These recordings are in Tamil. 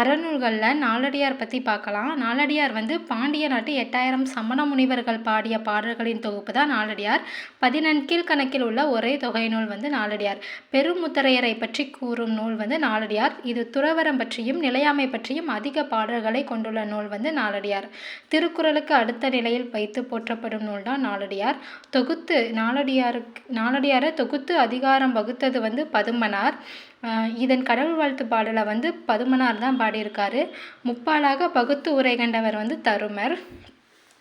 அறநூல்களில் நாலடியார் பற்றி பார்க்கலாம். நாலடியார் வந்து பாண்டிய நாட்டு எட்டாயிரம் சமண முனிவர்கள் பாடிய பாடல்களின் தொகுப்பு தான் நாலடியார் பதினெண்கீழ் கணக்கில் உள்ள ஒரே தொகை நூல் வந்து நாலடியார் பெருமுத்தரையரை பற்றி கூறும் நூல் வந்து நாலடியார் இது துறவரம் பற்றியும் நிலையாமை பற்றியும் அதிக பாடல்களை கொண்டுள்ள நூல் வந்து நாலடியார் திருக்குறளுக்கு அடுத்த நிலையில் வைத்து போற்றப்படும் நூல் தான் நாலடியார் தொகுத்து நாலடியாருக்கு நாலடியாரை தொகுத்து அதிகாரம் வகுத்தது வந்து பதுமனார். இதன் கடவுள் வாழ்த்து பாடலை வந்து பதுமனார் தான் பாடியிருக்காரு. முப்பாலாக பகுத்து உரை கண்டவர் வந்து தருமர்.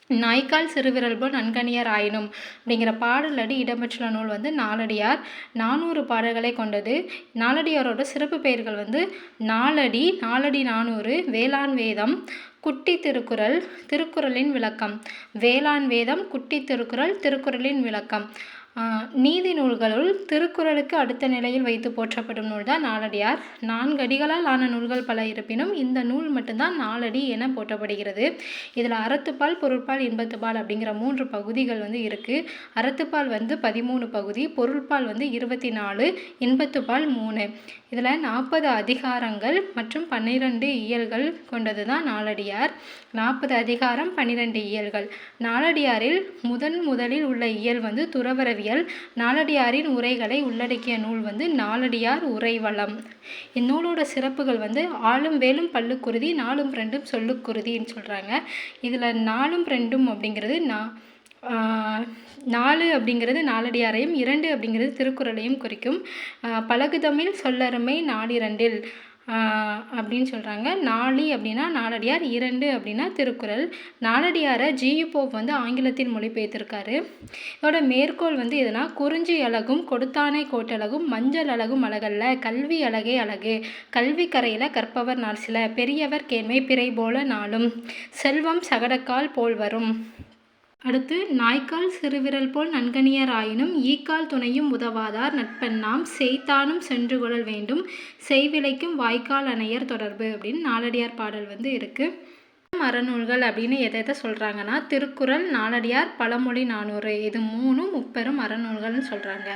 நாய்க்கால் சிறுவிரல் போல் நன்கணியர் ஆயினும் அப்படிங்கிற பாடலடி இடம்பெற்றுள்ள நூல் வந்து நாலடியார். நானூறு பாடல்களை கொண்டது. நாலடியாரோட சிறப்பு பெயர்கள் வந்து நாலடி நாலடி நானூறு வேளாண் வேதம் குட்டி திருக்குறள் திருக்குறளின் விளக்கம். வேளாண் வேதம் குட்டி திருக்குறள் திருக்குறளின் விளக்கம். நீதி நூல்களுள் திருக்குறளுக்கு அடுத்த நிலையில் வைத்து போற்றப்படும் நூல் தான் நாலடியார். நான்கு அடிகளால் ஆன நூல்கள் பல இருப்பினும் இந்த நூல் மட்டும்தான் நாலடி என போற்றப்படுகிறது. இதில் அறத்துப்பால் பொருட்பால் இன்பத்துப்பால் அப்படிங்கிற மூன்று பகுதிகள் வந்து இருக்குது அறத்துப்பால் வந்து பதிமூணு பகுதி பொருட்பால் வந்து இருபத்தி நாலு இன்பத்துப்பால் மூணு. இதில் நாற்பது அதிகாரங்கள் மற்றும் பன்னிரெண்டு இயல்கள் கொண்டது தான் நாலடியார். நாற்பது அதிகாரம் பன்னிரெண்டு இயல்கள். நாலடியாரில் முதன் முதலில் உள்ள இயல் வந்து துறவரவி அறிவியல் நாலடியாரின் உரைகளை உள்ளடக்கிய நூல் வந்து நாலடியார் உரைவளம். இந்நூலோட சிறப்புகள் வந்து ஆளும் வேலும் பல்லுக்குருதி நாலும் ரெண்டும் சொல்லுக்குருதின்னு சொல்கிறாங்க இதில் நாலும் ரெண்டும் அப்படிங்கிறது நான் நாலு அப்படிங்கிறது நாலடியாரையும் இரண்டு அப்படிங்கிறது திருக்குறளையும் குறிக்கும். பழகுதமிழ் சொல்லருமை நாலிரண்டில் அப்படின்னு சொல்கிறாங்க நாளி அப்படின்னா நாலடியார் இரண்டு அப்படின்னா திருக்குறள். நாலடியாரை ஜியு போப் வந்து ஆங்கிலத்தில் மொழிபெயர்த்திருக்காரு. இதோட மேற்கோள் வந்து எதுனா? குறிஞ்சி அழகும் கொடுத்தானை கோட்டழகும் மஞ்சள் அழகும் அழகல்ல கல்வி அழகே அழகு. கல்வி கரையில் கற்பவர் நாள் சில பெரியவர் கேண்மை பிறை போல நாளும். செல்வம் சகடக்கால் போல் வரும். அடுத்து நாய்க்கால் சிறுவிரல் போல் நன்கனியராயினும் ஈக்கால் துணையும் உதவாதார் நட்பெண்ணாம் செய்தானும் சென்று கொள்ளல் வேண்டும் செய்விலைக்கும் வாய்க்கால் அணையர் தொடர்பு அப்படின்னு நாலடியார் பாடல் வந்து இருக்குது மரநூல்கள் அப்படின்னு எதை எதை சொல்கிறாங்கன்னா திருக்குறள் நாலடியார் பழமொழி நானூறு இது மூணும் முப்பெரும் அறநூல்கள்னு சொல்கிறாங்க